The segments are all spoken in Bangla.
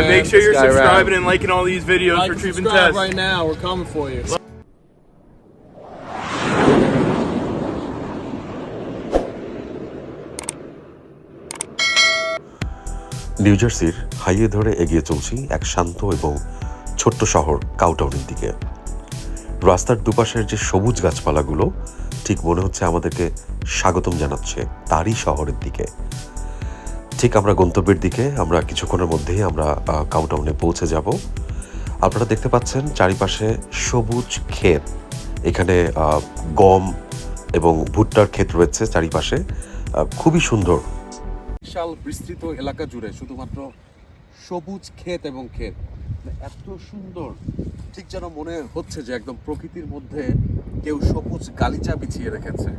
man. Make sure you're guy around. subscribing and liking all these videos Like for and Treatment subscribe Test. right now. We're coming for you. New জার্সির হাইওয়ে ধরে এগিয়ে চলছি এক শান্ত এবং ছোট্ট শহর কাউটাউনের দিকে রাস্তার দুপাশের যে সবুজ গাছপালাগুলো ঠিক মনে হচ্ছে আমাদেরকে স্বাগতম জানাচ্ছে তারই শহরের দিকে ঠিক আমরা গন্তব্যের দিকে, আমরা কিছুক্ষণের মধ্যেই আমরা কাউটাউনে পৌঁছে যাব। আপনারা দেখতে পাচ্ছেন চারিপাশে সবুজ ক্ষেত। এখানে গম এবং ভুট্টার ক্ষেত রয়েছে চারিপাশে। খুবই সুন্দর। বিশাল বিস্তৃত এলাকা জুড়ে শুধুমাত্র সবুজ ক্ষেত এবং ক্ষেত। এত সুন্দর, ঠিক যেন মনে হচ্ছে যে একদম প্রকৃতির মধ্যে কেউ সবুজ গালিচা বিছিয়ে রেখেছে।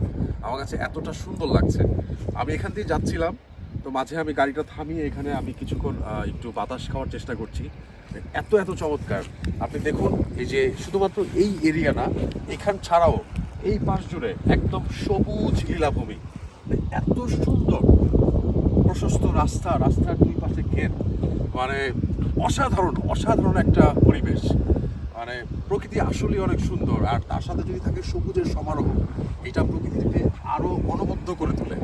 আমার কাছে এতটা সুন্দর লাগছে। আমি এখান দিয়ে যাচ্ছিলাম। তো মাঝে আমি গাড়িটা থামিয়ে এখানে আমি কিছুক্ষণ একটু বাতাস খাওয়ার চেষ্টা করছি। এত এত চমৎকার। আপনি দেখুন, এই যে শুধুমাত্র এই এরিয়া না, এখান ছাড়াও এই পাশ জুড়ে একদম সবুজ লীলাভূমি। এত সুন্দর, প্রশস্ত রাস্তা, রাস্তার দুই পাশে ক্ষেত। মানে অসাধারণ অসাধারণ একটা পরিবেশ। মানে প্রকৃতি আসলে অনেক সুন্দর, আর তার সাথে যদি থাকে সবুজের সমারোহ, এটা প্রকৃতিকে আরও অনবদ্য করে তোলে।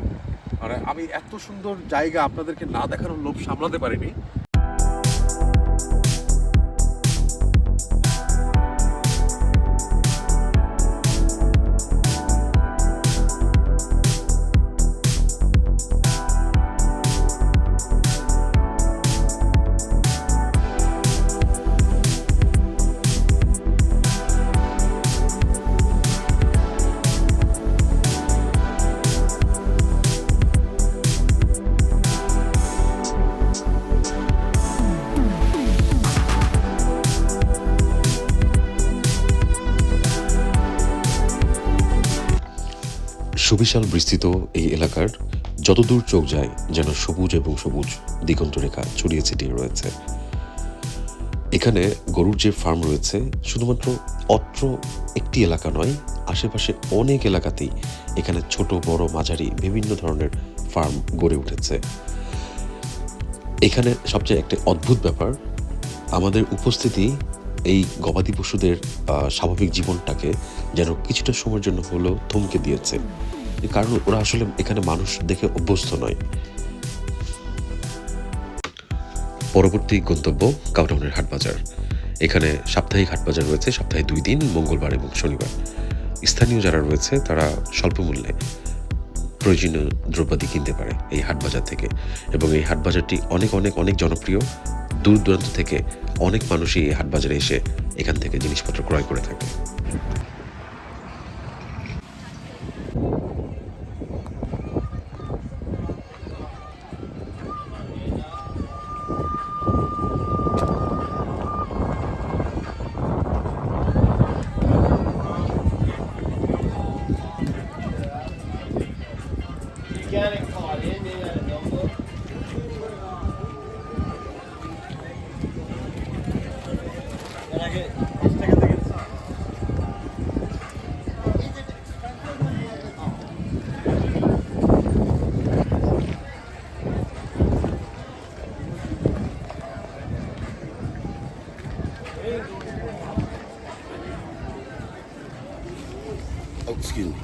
মানে আমি এত সুন্দর জায়গা আপনাদেরকে না দেখানোর লোভ সামলাতে পারিনি। সুবিশাল বিস্তৃত এই এলাকার যতদূর চোখ যায় যেন সবুজ এবং সবুজ দিগন্ত রেখা ছড়িয়ে ছিটিয়ে রয়েছে। এখানে গরুর যে ফার্ম রয়েছে, শুধুমাত্র অত্র একটি এলাকা নয়, আশেপাশে অনেক এলাকাতেই এখানে ছোট, বড়, মাঝারি বিভিন্ন ধরনের ফার্ম গড়ে উঠেছে। এখানে সবচেয়ে একটা অদ্ভুত ব্যাপার, আমাদের উপস্থিতি এই গবাদি পশুদের স্বাভাবিক জীবনটাকে যেন কিছুটা সময়ের জন্য হলেও থমকে দিয়েছে। কারণ ওরা আসলে এখানে মানুষ দেখে অভ্যস্ত নয়। পরবর্তী গন্তব্য কাউটাউনের হাটবাজার। এখানে সাপ্তাহিক হাটবাজার রয়েছে, সপ্তাহে দুই দিন, মঙ্গলবার এবং শনিবার। স্থানীয় যারা রয়েছে, তারা স্বল্প মূল্যে প্রয়োজনীয় দ্রব্যাদি কিনতে পারে এই হাটবাজার থেকে। এবং এই হাটবাজারটি অনেক অনেক অনেক জনপ্রিয়। দূর দূরান্ত থেকে অনেক মানুষই এই হাটবাজারে এসে এখান থেকে জিনিসপত্র ক্রয় করে থাকে। Oh, excuse me.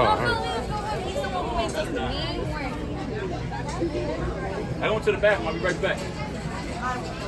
Oh, I went to the bathroom. I'll be right back.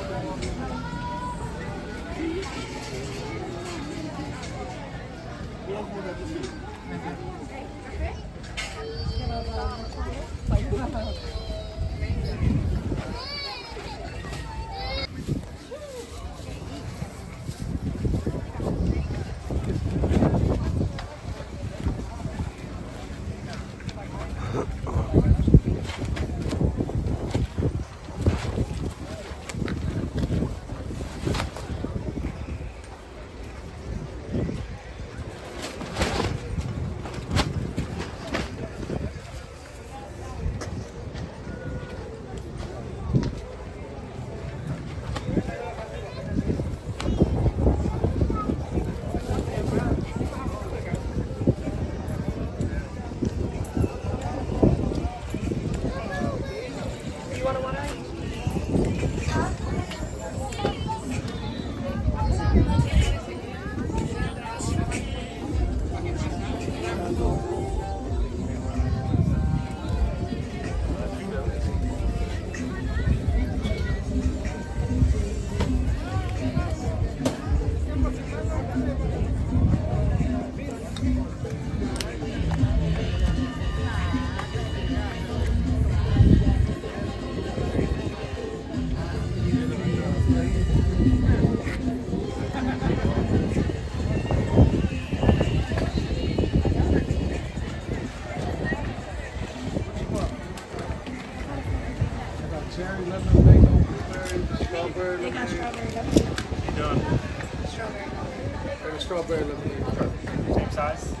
Same size?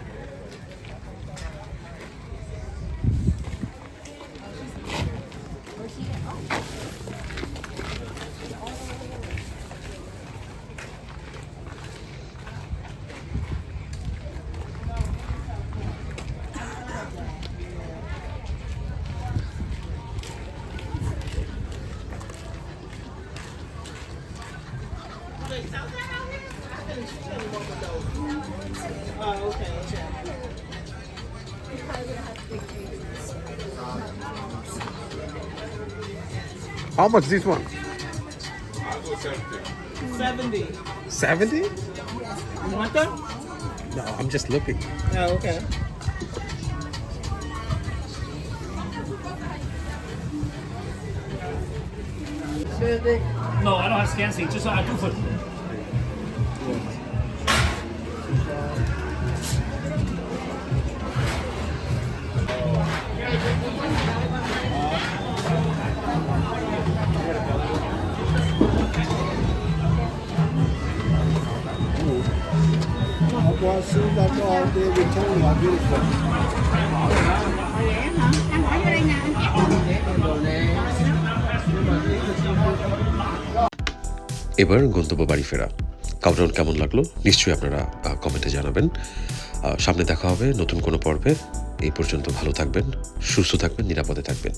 Oh, yeah. How much is this one? 70. 70? You want them? No, I'm just looking. Oh, okay. No, I don't have scan Just I do for. Vô đây nè, anh chép এবার গন্তব্য বাড়ি ফেরা। কাউন্টাউন কেমন লাগল? নিশ্চয়ই আপনারা কমেন্টে জানাবেন। সামনে দেখা হবে নতুন কোনো পর্বে। এই পর্যন্ত ভালো থাকবেন সুস্থ থাকবেন নিরাপদে থাকবেন।